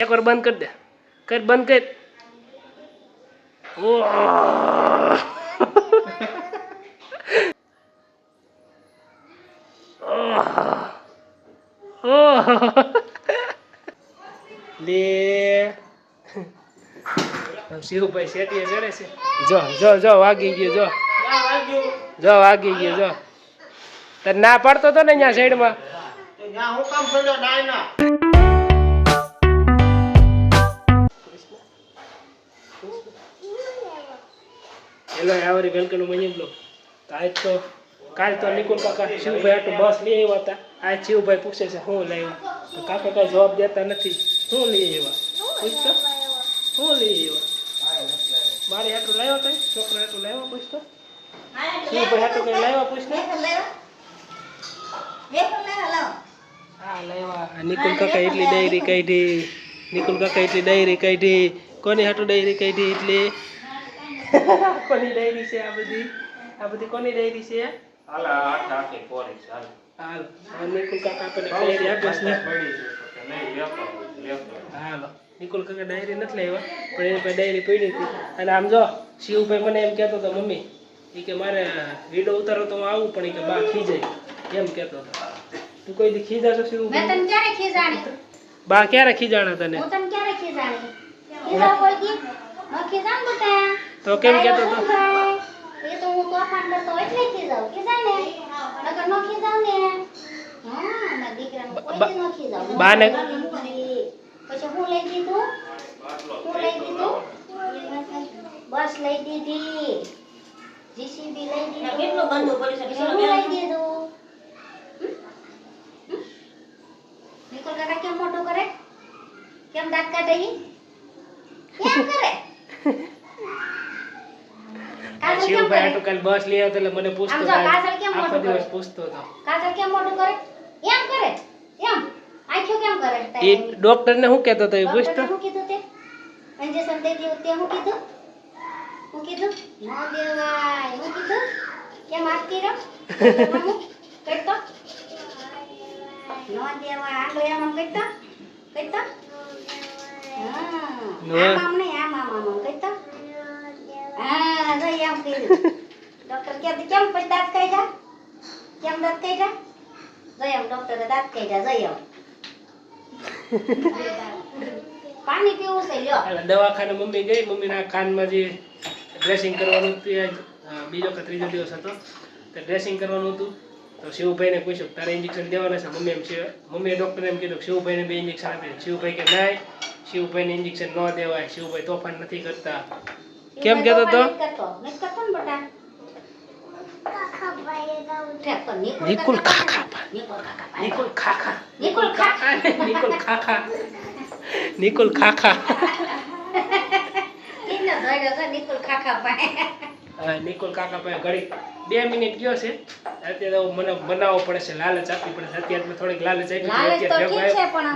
એકવાર બંધ કરી દે. કર, બંધ કર. લે. શિવભાઈ શેટીએ ચડે છે. જો જો જો, વાગી ગયો, જો. વાગી ગયો, જો. તને ના પાડતો તો ને અહીંયા સાઈડમાં હું હેલો આવરી વેલકમ મની બ્લોગ તો આજ તો, કાલ તો નિકુલ કાકા શિવભાઈ આટલું બસ લઈ આવ્યા હતા. આજ શિવભાઈ પૂછે છે, શું લાવ્યા તો કાકા કાંઈ જવાબ દેતા નથી. શું લઈ આવ્યા? પૂછતો. શું લઈ આવ્યા? મારે આટલું લાવ્યો કઈ? છોકરા આટલું લાવ્યો? પૂછતો. શિવભાઈ આટલું કઈ લાવ્યા? પૂછતો. હા, લાવ્યા. આ નિકુલ કાકા એટલી ડાયરી કાઢી, નિકુલ કાકા એટલી ડાયરી કાઢી, કોની હાટું ડાયરી કાઢી એટલી? કોની ડાયરી છે આ બધી? આ બધી કોની ડાયરી છે? હાલા આઠ આખી કોરી છે હાલ. હાલ. નિકુલ કાકા આપણને ડાયરી આપે છે. પડી છે તો નહીં લેતો લેતો હાલો. નિકુલ કાકા ડાયરી નથી લાવ્યા પણ એની પાસે ડાયરી પડી હતી. અને આમ જો શિવભાઈ મને એમ કહેતો હતો મમ્મી એ કે મારે વીડિયો ઉતારો તો હું આવું પણ એ કે બા ખીજાય. એમ કહેતો હતો. તું કોઈ દી ખીજાશો મેં શિવભાઈ તને ક્યારે ખીજાણી? બા ક્યારે ખીજાણા તને? હું તને ક્યારે ખીજાણી? ખીજા કોઈ દી? ખીજાણ બેટા. તો કેમ એ તો હું તોફાન કરતો એટલે ખીજાવ. ખીજાય ને? નકર ન ખીજાવ ને? હા મારા દીકરાને કોઈ દી ખીજાવ. બાને- પછી હું લઈ દીધું? હું લઈ દીધું? બસ લઈ દીધી. જીસીબી લઈ દીધું. કેટલું ગંદુ લઈ દીધું? નિકોલ કાકા કેમ મોટો કરે? કેમ દાંત કાઢે કેમ કરે? શિવભાઈ આટલું કાલ બસ લઈ આવતો એટલે મને પૂછતો આખો દિવસ? પૂછતો હતો કાજલ કેમ મોટું કરે? એમ કરે? એમ? આંખ્યો કેમ કરે એ ડોક્ટર ડોક્ટરને શું કહેતો હતો એ પૂછતો? શું કીધું તે? ઇન્જેક્શન દઈ દીધું તે શું કીધું? હું કીધું? ન દેવાય. હું કીધું? કેમ હાથ રહો કરતો? ન દેવાય. આટલો એમ આમ કરતો? કરતો? હા. ન. આમ આમ નહીં આમ આમ આમ આમ કરતો? હા જો એમ કર્યું. ડોક્ટર કે કેમ પછી દાંત કાઢ્યા? કેમ દાંત કાઢ્યા? જો એમ ડોક્ટરે દાંત કાઢ્યા જો એમ પાણી પીવું છે, લ્યો. એટલે દવાખાને મમ્મી ગઈ, મમ્મીના કાનમાં જે ડ્રેસિંગ કરવાનું હતું બીજો કે ત્રીજો દિવસ હતો. તો ડ્રેસિંગ કરવાનું હતું. તો શિવભાઈને પૂછ્યું, તારે ઇન્જેક્શન દેવાના છે? મમ્મી એમ છે મમ્મીએ ડોક્ટર એમ કીધું શિવભાઈને બે ઇન્જેક્શન આપ્યા શિવભાઈ કે નાય શિવભાઈને ઇન્જેક્શન ન દેવાય. શિવભાઈ તોફાન નથી કરતા. કેમ કેતો તો? નિકુલ ખાખા. નિકુલ ખાખા નિકુલ ખાખા નિકુલ ખાખા નિકુલ ખાખા નિકુલ ખાખા ખાખા પાસે નિકુલ કાકા પાસે ઘડી બે મિનિટ ગયો છે. અત્યારે મને બનાવવો પડે છે લાલચ આપવી પડે અત્યારે મેં થોડીક લાલચ આપી લાલચ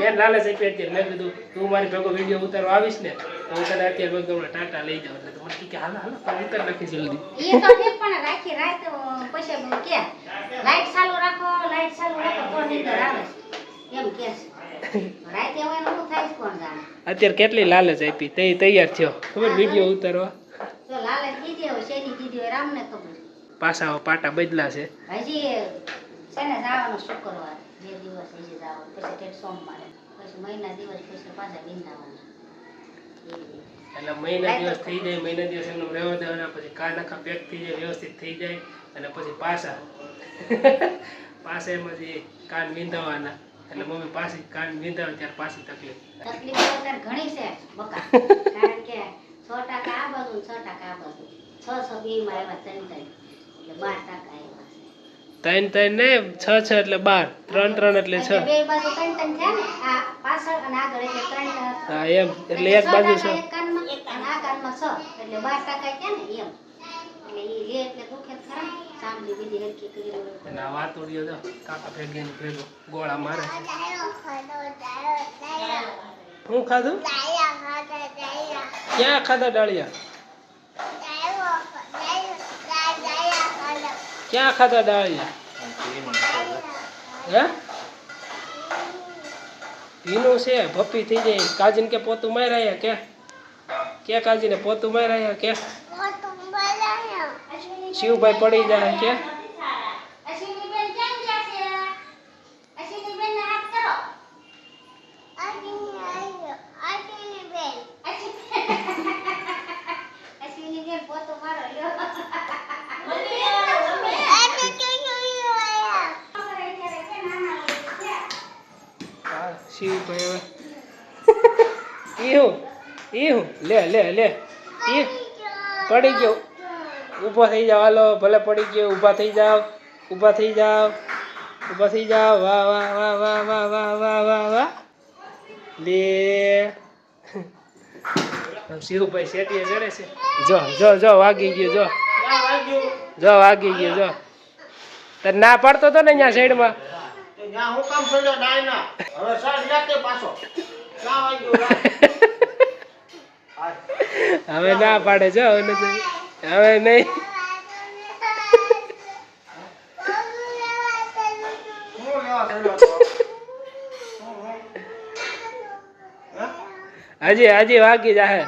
મેં લાલચ આપી અત્યારે મેં કીધું તું મારી ભેગો વીડિયો ઉતારો આવીશ ને તો હું તને અત્યારે મેં ટાટા લઈ જાઉં. એટલે તો મને કે હાલો હાલો પણ ઉતાર નાખી જલ્દી. એ તો ઠીક પણ રાખી રાત પછી કે લાઈટ ચાલુ રાખો લાઈટ ચાલુ રાખો તો નીંદર આવે. એમ કે રાતે હવે શું થાય કોણ જાણે. અત્યારે કેટલી લાલચ આપી તે તૈયાર થયો. ખબર વીડિયો ઉતારવા? તો લાલે કીધી હોય શેની કીધી હોય રામને ખબર. પાછા પાટા બદલા છે. હજી છે ને જવાનો શુક્રવાર બે દિવસ હજી જવાનું પછી ઠેઠ સોમવારે પછી મહિના દિવસ પછી પાછા બિંદાવાના એટલે મહિના દિવસ થઈ જાય મહિના દિવસ એમનો રહેવા દેવાના પછી કાન આખા પેક થઈ જાય વ્યવસ્થિત થઈ જાય અને પછી પાછા. પાછા એમાં જે કાન વિંધાવાના. એટલે મમ્મી પાછી કાન વિંધાવે ત્યારે પાછી તકલીફ. તકલીફ અત્યારે ઘણી છે બકા. કારણ કે છ ટકા આ બાજુ છ ટકા આ બાજુ. છ છ બેમાં એવા ત્રણ ત્રણ ત્રણ ત્રણ ને છ છ એટલે બાર. ત્રણ ત્રણ એટલે છ. એટલે બે બાજુ ત્રણ ત્રણ છે ને આ પાછળ અને આગળ એટલે ત્રણ હા એમ. એટલે એક બાજુ છ. શું ખાધું ક્યાં ખાધા ડાળિયા ક્યાં ખાધા ડાળિયા હે? ભીનું છે, ભપ્પી થઈ જાય. કાજીને કે પોતું માર્યા કે? કે કાજીને પોતું માર્યા કે? શિવભાઈ પડી જાય કે? અશ્વિનીબેન કેમ ગયા છે અશ્વિનીબેનને હાથ કરો અશ્વિનીબેન પોતું મારો લ્યો હા હવે. એવું એવું લે લે લે. ઈ પડી ગયો. ઊભો થઈ જાવ હાલો ભલે પડી ગયો ઊભા થઈ જાવ ઊભા થઈ જાવ ઊભા થઈ જાવ વાહ વાહ વાહ વાહ વાહ વાહ વાહ વાહ વાહ. લે. શિવભાઈ શેટીએ ચડે છે. જો જો જો વાગી ગયો જો. જો વાગી ગયો જો. ના પડતો તો ને અહીંયા સાઈડમાં? હવે સાત ના પાડે જો હવે હવે નહીં. હજી હજી વાગી જાહે.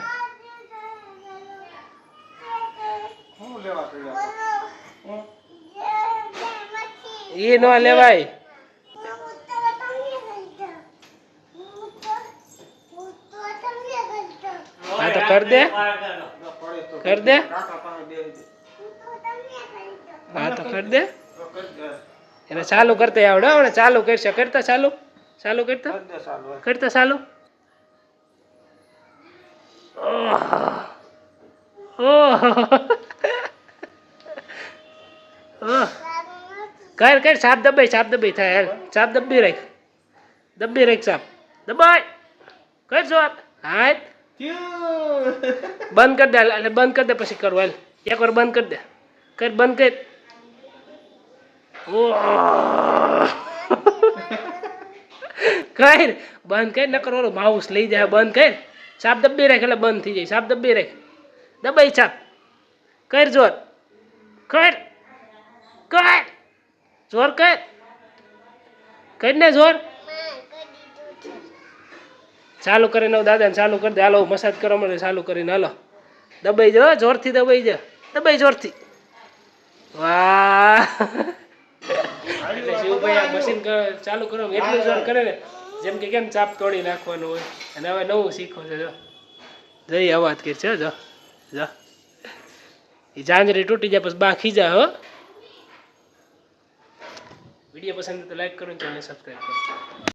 ઈ ન લેવાય. કર દે. કર દે. હા, તો કર દે. એને ચાલુ કરતા આવડે આવડે ચાલુ કરશે. કરતા ચાલુ? ચાલુ કરતા. કરતા ચાલુ? કર કર સાપ દબાઈ સાપ દબાઈ થાય યાર સાપ દબી રાખ. દબી રાખ સાપ દબાઈ કર છો આપ હાથ બંધ કરી દે એટલે બંધ કરી દે પછી કરવું હાલ. એક વાર બંધ કરી દે. કર, બંધ કર. કર. બંધ કર ન કરવાનું માઉસ લઈ જાય, બંધ કર. સાપ દબી રાખ, એટલે બંધ થઈ જાય. સાપ દબ્બી રાખ. દબાઈ છાપ. કર જોર. કર. કર. જોર કર. કર ને જોર. ચાલુ કરીને દાદાને ચાલુ કરી દે. હાલો મસાજ કરવા મળે ચાલુ કરીને. હાલો. દબાઈ જો જોરથી દબાઈ જો દબાઈ જોરથી. વાહ. એટલે શિવભાઈ આ મશીન ચાલુ કરો, એટલું જોર કરે ને. જેમ કે કેમ ચાપ તોડી નાખવાનું હોય. અને હવે નવું શીખો છે, જો. જઈ અવાજ કે છે, જો. જો. એ જાંજરી તૂટી જાય, પછી બા ખીજા, હો. વીડિયો પસંદ તો લાઈક કરો ચેનલ સબસ્ક્રાઈબ કરો.